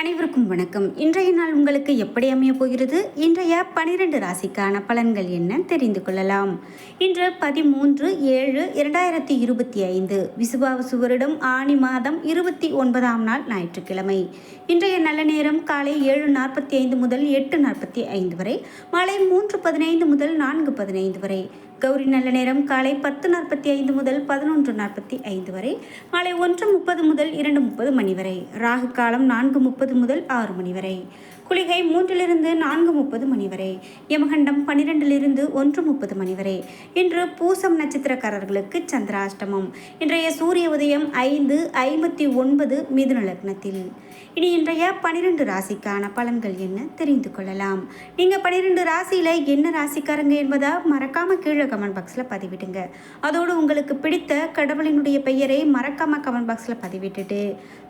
அனைவருக்கும் வணக்கம். இன்றைய நாள் உங்களுக்கு எப்படி அமைய போகிறது? இன்றைய பனிரெண்டு ராசிக்கான பலன்கள் என்ன தெரிந்து கொள்ளலாம். இன்று பதிமூன்று ஏழு இரண்டாயிரத்தி இருபத்தி ஐந்து. விசுவாவசு வருடம் ஆணி மாதம் இருபத்தி ஒன்பதாம் நாள் ஞாயிற்றுக்கிழமை. இன்றைய நல்ல நேரம் காலை ஏழு நாற்பத்தி ஐந்து முதல் எட்டு நாற்பத்தி ஐந்து வரை மாலை மூன்று பதினைந்து முதல் நான்கு பதினைந்து வரை. கௌரி நல்ல நேரம். காலை பத்து நாற்பத்தி ஐந்து முதல் பதினொன்று நாற்பத்தி ஐந்து வரை. மாலை ஒன்று முப்பது முதல் இரண்டு முப்பது மணி வரை. ராகு காலம் நான்கு முப்பது முதல் ஆறு மணி வரை. குளிகை மூன்றிலிருந்து நான்கு முப்பது மணி வரை யமகண்டம் பன்னிரெண்டிலிருந்து ஒன்று முப்பது மணி வரை. இன்று பூசம் நட்சத்திரக்காரர்களுக்கு சந்திராஷ்டமம். இன்றைய சூரிய உதயம் ஐந்து ஐம்பத்தி ஒன்பது மிதுன லக்னத்தில். இனி இன்றைய பனிரெண்டு ராசிக்கான பலன்கள் என்ன தெரிந்து கொள்ளலாம். நீங்கள் பன்னிரெண்டு ராசியில் என்ன ராசிக்காரங்க என்பதை மறக்காமல் கீழே கமெண்ட் பாக்ஸில் பதிவிடுங்க. அதோடு உங்களுக்கு பிடித்த கடவுளினுடைய பெயரை மறக்காமல் கமெண்ட் பாக்ஸில் பதிவிட்டுட்டு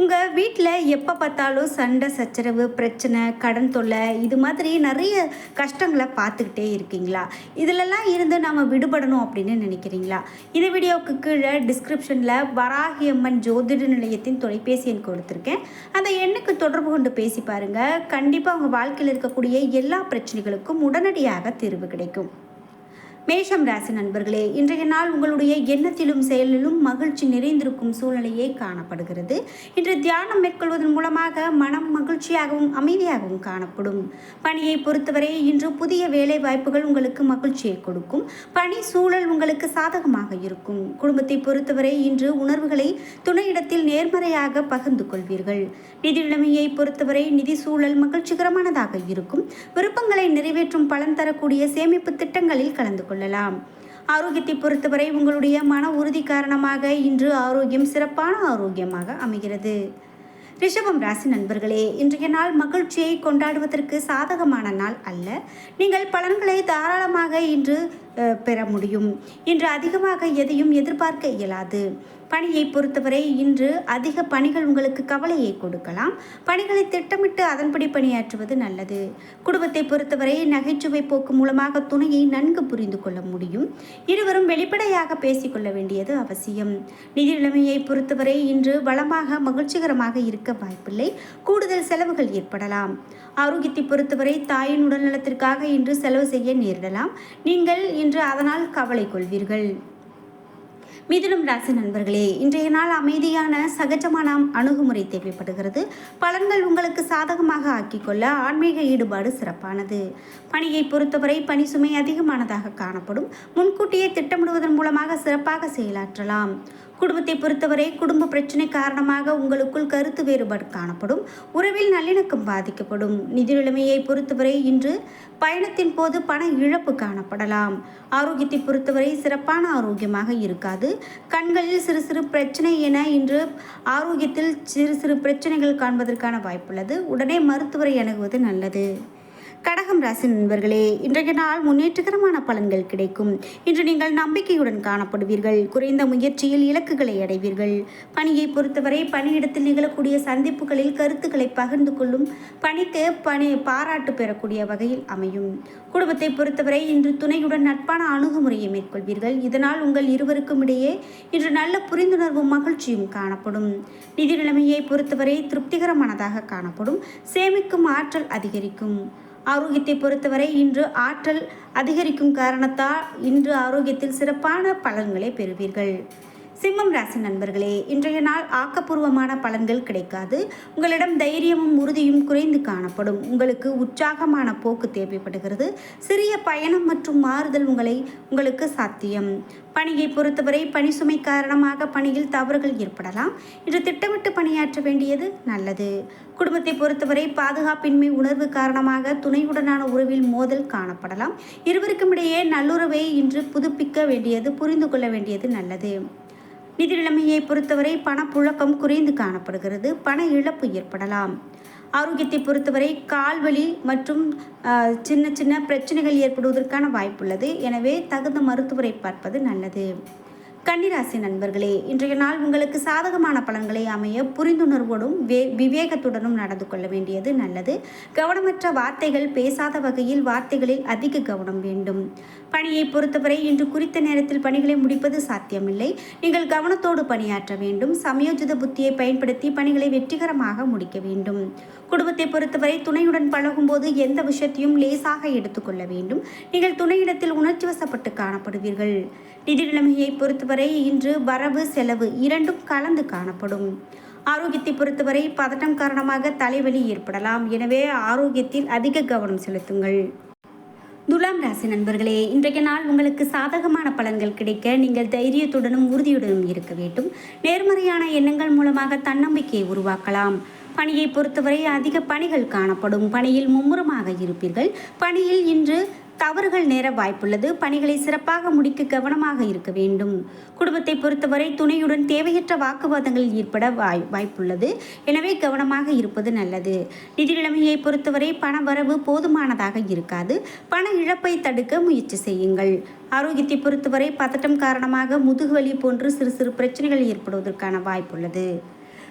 உங்கள் வீட்டில் எப்போ பார்த்தாலும் சண்டை சச்சரவு பிரச்சனை கடன் தொல்லை இது மாதிரி நிறைய கஷ்டங்களை பார்த்துக்கிட்டே இருக்கீங்களா? இதிலெல்லாம் இருந்து நாம் விடுபடணும் அப்படின்னு நினைக்கிறீங்களா? இந்த வீடியோவுக்கு கீழே டிஸ்கிரிப்ஷனில் வராகி அம்மன் ஜோதிட நிலையத்தின் தொலைபேசி எண் கொடுத்துருக்கேன். அந்த எண்ணுக்கு தொடர்பு கொண்டு பேசி பாருங்கள் கண்டிப்பாக உங்கள் வாழ்க்கையில் இருக்கக்கூடிய எல்லா பிரச்சனைகளுக்கும் உடனடியாக தீர்வு கிடைக்கும். மேஷம் ராசி நண்பர்களே இன்றைய நாள் உங்களுடைய எண்ணத்திலும் செயலிலும் மகிழ்ச்சி நிறைந்திருக்கும் சூழ்நிலையே காணப்படுகிறது. இன்று தியானம் மேற்கொள்வதன் மூலமாக மனம் மகிழ்ச்சியாகவும் அமைதியாகவும் காணப்படும். பணியை பொறுத்தவரை இன்று புதிய வேலை வாய்ப்புகள் உங்களுக்கு மகிழ்ச்சியை கொடுக்கும். பணி சூழல் உங்களுக்கு சாதகமாக இருக்கும். குடும்பத்தை பொறுத்தவரை இன்று உணர்வுகளை துணையிடத்தில் நேர்மறையாக பகிர்ந்து கொள்வீர்கள். நிதி நிலைமையை பொறுத்தவரை நிதி சூழல் மகிழ்ச்சிகரமானதாக இருக்கும். விருப்பங்களை நிறைவேற்றும் பலன் தரக்கூடிய சேமிப்பு திட்டங்களில் கலந்து கொள்ளலாம். ஆரோக்கியத்தை பொறுத்தவரை உங்களுடைய மன உறுதி காரணமாக இன்று ஆரோக்கியம் சிறப்பான ஆரோக்கியமாக அமைகிறது. ரிஷபம் ராசி நண்பர்களே இன்றைய நாள் மகிழ்ச்சியை கொண்டாடுவதற்கு சாதகமான நாள் அல்ல. நீங்கள் பலன்களை தாராளமாக இன்று பெற முடியும். இன்று அதிகமாக எதையும் எதிர்பார்க்க இயலாது. பணியை பொறுத்தவரை இன்று அதிக பணிகள் உங்களுக்கு கவலையை கொடுக்கலாம். பணிகளை திட்டமிட்டு அதன்படி பணியாற்றுவது நல்லது. குடும்பத்தை பொறுத்தவரை நகைச்சுவை போக்கு மூலமாக துணையை நன்கு புரிந்து கொள்ள முடியும். இருவரும் வெளிப்படையாக பேசிக்கொள்ள வேண்டியது அவசியம். நிதி நிலைமையை பொறுத்தவரை இன்று வளமாக மகிழ்ச்சிகரமாக இருக்க வாய்ப்பில்லை. கூடுதல் செலவுகள் ஏற்படலாம். ஆரோக்கியத்தை பொறுத்தவரை தாயின் உடல்நலத்திற்காக இன்று செலவு செய்ய நேரிடலாம். நீங்கள் இன்று அதனால் கவலை கொள்வீர்கள். மிதுனம் ராசி நண்பர்களே இன்றைய நாள் அமைதியான சகஜமான அணுகுமுறை தேவைப்படுகிறது. பலன்கள் உங்களுக்கு சாதகமாக ஆக்கிக்கொள்ள ஆன்மீக ஈடுபாடு சிறப்பானது. பணியை பொறுத்தவரை பணி சுமை அதிகமானதாக காணப்படும். முன்கூட்டியே திட்டமிடுவதன் மூலமாக சிறப்பாக செயலாற்றலாம். குடும்பத்தை பொறுத்தவரை குடும்ப பிரச்சனை காரணமாக உங்களுக்குள் கருத்து வேறுபாடு காணப்படும். உறவில் நல்லிணக்கம் பாதிக்கப்படும். நிதி நிலைமையை பொறுத்தவரை இன்று பயணத்தின் போது பண இழப்பு காணப்படலாம். ஆரோக்கியத்தை பொறுத்தவரை சிறப்பான ஆரோக்கியமாக இருக்காது. கண்களில் சிறு சிறு பிரச்சனை என இன்று ஆரோக்கியத்தில் சிறு சிறு பிரச்சனைகள் காண்பதற்கான வாய்ப்புள்ளது. உடனே மருத்துவரை அணுகுவது நல்லது. கடகம் ராசி நண்பர்களே இன்றைய நாள் முன்னேற்றகரமான பலன்கள் கிடைக்கும். இன்று நீங்கள் நம்பிக்கையுடன் காணப்படுவீர்கள். குறைந்த முயற்சியில் இலக்குகளை அடைவீர்கள். பணியை பொறுத்தவரை பணியிடத்தில் நிகழக்கூடிய சந்திப்புகளில் கருத்துக்களை பகிர்ந்து கொள்ளும் பணிக்கு பணி பாராட்டு பெறக்கூடிய வகையில் அமையும். குடும்பத்தை பொறுத்தவரை இன்று துணையுடன் நட்பான அணுகுமுறையை மேற்கொள்வீர்கள். இதனால் உங்கள் இருவருக்கும் இடையே இன்று நல்ல புரிந்துணர்வும் மகிழ்ச்சியும் காணப்படும். நிதி நிலைமையை பொறுத்தவரை திருப்திகரமானதாக காணப்படும். சேமிக்கும் ஆற்றல் அதிகரிக்கும். ஆரோக்கியத்தை பொறுத்தவரை இன்று ஆற்றல் அதிகரிக்கும் காரணத்தால் இன்று ஆரோக்கியத்தில் சிறப்பான பலன்களை பெறுவீர்கள். சிம்மம் ராசி நண்பர்களே இன்றைய நாள் ஆக்கப்பூர்வமான பலன்கள் கிடைக்காது. உங்களிடம் தைரியமும் உறுதியும் குறைந்து காணப்படும். உங்களுக்கு உற்சாகமான போக்கு தேவைப்படுகிறது. சிறிய பயணம் மற்றும் மாறுதல் உங்களை உங்களுக்கு சாத்தியம். பணியை பொறுத்தவரை பணி சுமை காரணமாக பணியில் தவறுகள் ஏற்படலாம். இன்று திட்டமிட்டு பணியாற்ற வேண்டியது நல்லது. குடும்பத்தை பொறுத்தவரை பாதுகாப்பின்மை உணர்வு காரணமாக துணையுடனான உறவில் மோதல் காணப்படலாம். இருவருக்கும் இடையே நல்லுறவை இன்று புதுப்பிக்க வேண்டியது புரிந்து கொள்ள வேண்டியது நல்லது. நிதி நிலைமையை பொறுத்தவரை பணப்புழக்கம் குறைந்து காணப்படுகிறது. பண இழப்பு ஏற்படலாம். ஆரோக்கியத்தை பொறுத்தவரை கால்வலி மற்றும் சின்ன சின்ன பிரச்சனைகள் ஏற்படுவதற்கான வாய்ப்புள்ளது. எனவே தகுந்த மருத்துவரை பார்ப்பது நல்லது. கன்னிராசி நண்பர்களே இன்றைய நாள் உங்களுக்கு சாதகமான பலன்களை அமைய புரிந்துணர்வோடும் வே விவேகத்துடனும் நடந்து கொள்ள வேண்டியது நல்லது. கவனமற்ற வார்த்தைகள் பேசாத வகையில் வார்த்தைகளில் அதிக கவனம் வேண்டும். பணியை பொறுத்தவரை இன்று குறித்த நேரத்தில் பணிகளை முடிப்பது சாத்தியமில்லை. நீங்கள் கவனத்தோடு பணியாற்ற வேண்டும். சமயோஜித புத்தியை பயன்படுத்தி பணிகளை வெற்றிகரமாக முடிக்க வேண்டும். குடும்பத்தை பொறுத்தவரை துணையுடன் பழகும்போது எந்த விஷயத்தையும் லேசாக எடுத்துக்கொள்ள வேண்டும். நீங்கள் துணையிடத்தில் உணர்ச்சி வசப்பட்டு காணப்படுவீர்கள். நிதி நிலைமையை பொறுத்தவரை இன்று வரவு செலவு இரண்டும் கலந்து காணப்படும். ஆரோக்கியத்தை பொறுத்தவரை பதட்டம் காரணமாக தலைவலி ஏற்படலாம். எனவே ஆரோக்கியத்தில் அதிக கவனம் செலுத்துங்கள். துலாம் ராசி நண்பர்களே இன்றைய நாள் உங்களுக்கு சாதகமான பலன்கள் கிடைக்க நீங்கள் தைரியத்துடனும் உறுதியுடனும் இருக்க வேண்டும். நேர்மறையான எண்ணங்கள் மூலமாக தன்னம்பிக்கையை உருவாக்கலாம். பணியை பொறுத்தவரை அதிக பணிகள் காணப்படும். பணியில் மும்முரமாக இருப்பீர்கள். பணியில் இன்று தவறுகள் நேர வாய்ப்புள்ளது. பணிகளை சிறப்பாக முடிக்க கவனமாக இருக்க வேண்டும். குடும்பத்தை பொறுத்தவரை துணையுடன் தேவையற்ற வாக்குவாதங்கள் ஏற்பட வாய் வாய்ப்புள்ளது. எனவே கவனமாக இருப்பது நல்லது. நிதி நிலைமையை பொறுத்தவரை பண வரவு போதுமானதாக இருக்காது. பண இழப்பை தடுக்க முயற்சி செய்யுங்கள். ஆரோக்கியத்தை பொறுத்தவரை பதட்டம் காரணமாக முதுகுவலி போன்று சிறு சிறு பிரச்சனைகள் ஏற்படுவதற்கான வாய்ப்புள்ளது.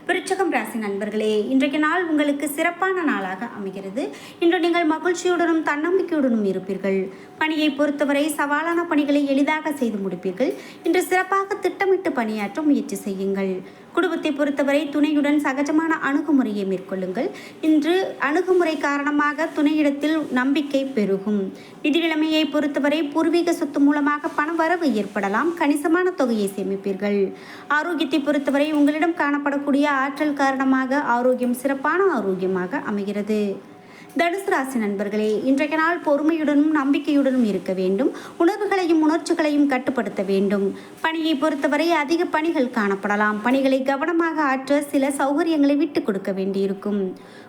விருச்சகம் ராசி நண்பர்களே இன்றைக்கு நாள் உங்களுக்கு சிறப்பான நாளாக அமைகிறது. இன்று நீங்கள் மகிழ்ச்சியுடனும் தன்னம்பிக்கையுடனும் இருப்பீர்கள். பணியை பொறுத்தவரை சவாலான பணிகளை எளிதாக செய்து முடிப்பீர்கள். இன்று சிறப்பாக திட்டமிட்டு பணியாற்ற முயற்சி செய்யுங்கள். குடும்பத்தை பொறுத்தவரை துணையுடன் சகஜமான அணுகுமுறையை மேற்கொள்ளுங்கள். இன்று அணுகுமுறை காரணமாக துணையிடத்தில் நம்பிக்கை பெருகும். நிதி நிலைமையை பொறுத்தவரை பூர்வீக சொத்து மூலமாக பண வரவு ஏற்படலாம். கணிசமான தொகையை சேமிப்பீர்கள். ஆரோக்கியத்தை பொறுத்தவரை உங்களிடம் காணப்படக்கூடிய ஆற்றல் காரணமாக ஆரோக்கியம் சிறப்பான ஆரோக்கியமாக அமைகிறது. தனுசு ராசி நண்பர்களே இன்றைய நாள் பொறுமையுடனும் நம்பிக்கையுடனும் இருக்க வேண்டும். உணர்வுகளையும் உணர்ச்சிகளையும் கட்டுப்படுத்த வேண்டும். பணியை பொறுத்தவரை அதிக பணிகள் காணப்படலாம். பணிகளை கவனமாக ஆற்ற சில சௌகரியங்களை விட்டு கொடுக்க வேண்டியிருக்கும்.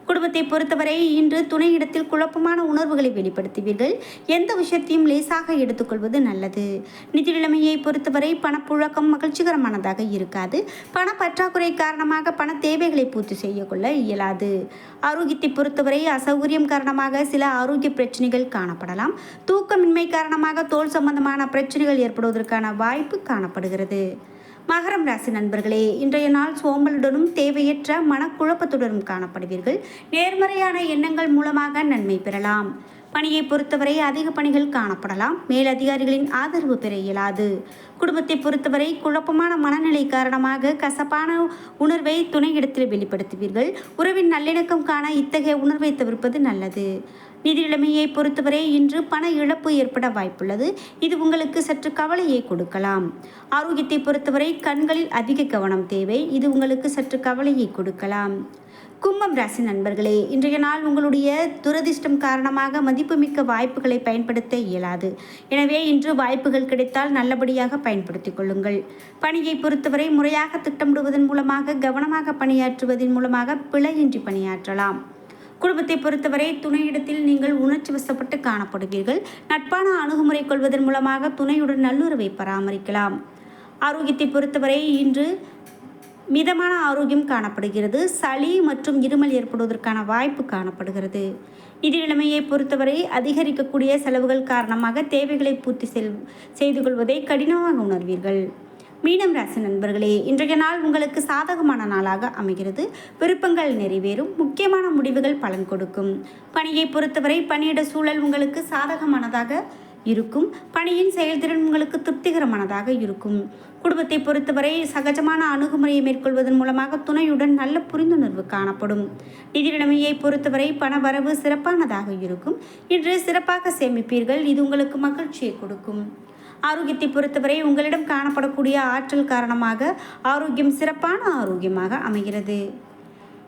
குடும்பத்தை பொறுத்தவரை இன்று துணையிடத்தில் குழப்பமான உணர்வுகளை வெளிப்படுத்துவீர்கள். எந்த விஷயத்தையும் லேசாக எடுத்துக்கொள்வது நல்லது. நிதி நிலைமையை பொறுத்தவரை பணப்புழக்கம் மகிழ்ச்சிகரமானதாக இருக்காது. பண பற்றாக்குறை காரணமாக பண தேவைகளை பூர்த்தி செய்ய கொள்ள இயலாது. ஆரோக்கியத்தை பொறுத்தவரை அசௌகரிய வீரியம் காரணமாக சில ஆரோக்கிய பிரச்சனைகள் காணப்படலாம். தூக்கமின்மை காரணமாக தோல் சம்பந்தமான பிரச்சனைகள் ஏற்படுவதற்கான வாய்ப்பு காணப்படுகிறது. மகரம் ராசி நண்பர்களே இன்றைய நாள் சோம்பலுடனும் தேவையற்ற மனக்குழப்பத்துடனும் காணப்படுவீர்கள். நேர்மறையான எண்ணங்கள் மூலமாக நன்மை பெறலாம். பணியை பொறுத்தவரை அதிக பணிகள் காணப்படலாம். மேலதிகாரிகளின் ஆதரவு பெற இயலாது. குடும்பத்தை பொறுத்தவரை குழப்பமான மனநிலை காரணமாக கசப்பான உணர்வை துணையிடத்தில் வெளிப்படுத்துவீர்கள். உறவின் நல்லிணக்கம் காண இத்தகைய உணர்வை தவிர்ப்பது நல்லது. நிதிநிலைமையை பொறுத்தவரை இன்று பண இழப்பு ஏற்பட வாய்ப்புள்ளது. இது உங்களுக்கு சற்று கவலையை கொடுக்கலாம். ஆரோக்கியத்தை பொறுத்தவரை கண்களில் அதிக கவனம் தேவை. இது உங்களுக்கு சற்று கவலையை கொடுக்கலாம். கும்பம் ராசி நண்பர்களே இன்றைய நாள் உங்களுடைய துரதிர்ஷ்டம் காரணமாக மதிப்புமிக்க வாய்ப்புகளை பயன்படுத்த இயலாது. எனவே இன்று வாய்ப்புகள் கிடைத்தால் நல்லபடியாக பயன்படுத்திக் கொள்ளுங்கள். பணியை பொறுத்தவரை முறையாக திட்டமிடுவதன் மூலமாக கவனமாக பணியாற்றுவதன் மூலமாக பிழையின்றி பணியாற்றலாம். குடும்பத்தை பொறுத்தவரை துணையிடத்தில் நீங்கள் உணர்ச்சி வசப்பட்டு காணப்படுவீர்கள். நட்பான அணுகுமுறை கொள்வதன் மூலமாக துணையுடன் நல்லுறவை பராமரிக்கலாம். ஆரோக்கியத்தை பொறுத்தவரை இன்று மிதமான ஆரோக்கியம் காணப்படுகிறது. சளி மற்றும் இருமல் ஏற்படுவதற்கான வாய்ப்பு காணப்படுகிறது. நிதி நிலைமையை பொறுத்தவரை அதிகரிக்கக்கூடிய செலவுகள் காரணமாக தேவைகளை பூர்த்தி செல் செய்து கொள்வதை கடினமாக உணர்வீர்கள். மீனம் ராசி நண்பர்களே இன்றைய நாள் உங்களுக்கு சாதகமான நாளாக அமைகிறது. விருப்பங்கள் நிறைவேறும் முக்கியமான முடிவுகள் பலன் கொடுக்கும். பணியை பொறுத்தவரை பணியிட சூழல் உங்களுக்கு சாதகமானதாக இருக்கும். பணியின் செயல்திறன் உங்களுக்கு திருப்திகரமானதாக இருக்கும். குடும்பத்தை பொறுத்தவரை சகஜமான அணுகுமுறையை மேற்கொள்வதன் மூலமாக துணையுடன் நல்ல புரிந்துணர்வு காணப்படும். நிதி நிலைமையை பொறுத்தவரை பண வரவு சிறப்பானதாக இருக்கும். இன்று சிறப்பாக சேமிப்பீர்கள். இது உங்களுக்கு மகிழ்ச்சியை கொடுக்கும். ஆரோக்கியத்தை பொறுத்தவரை உங்களிடம் காணப்படக்கூடிய ஆற்றல் காரணமாக ஆரோக்கியம் சிறப்பான ஆரோக்கியமாக அமைகிறது.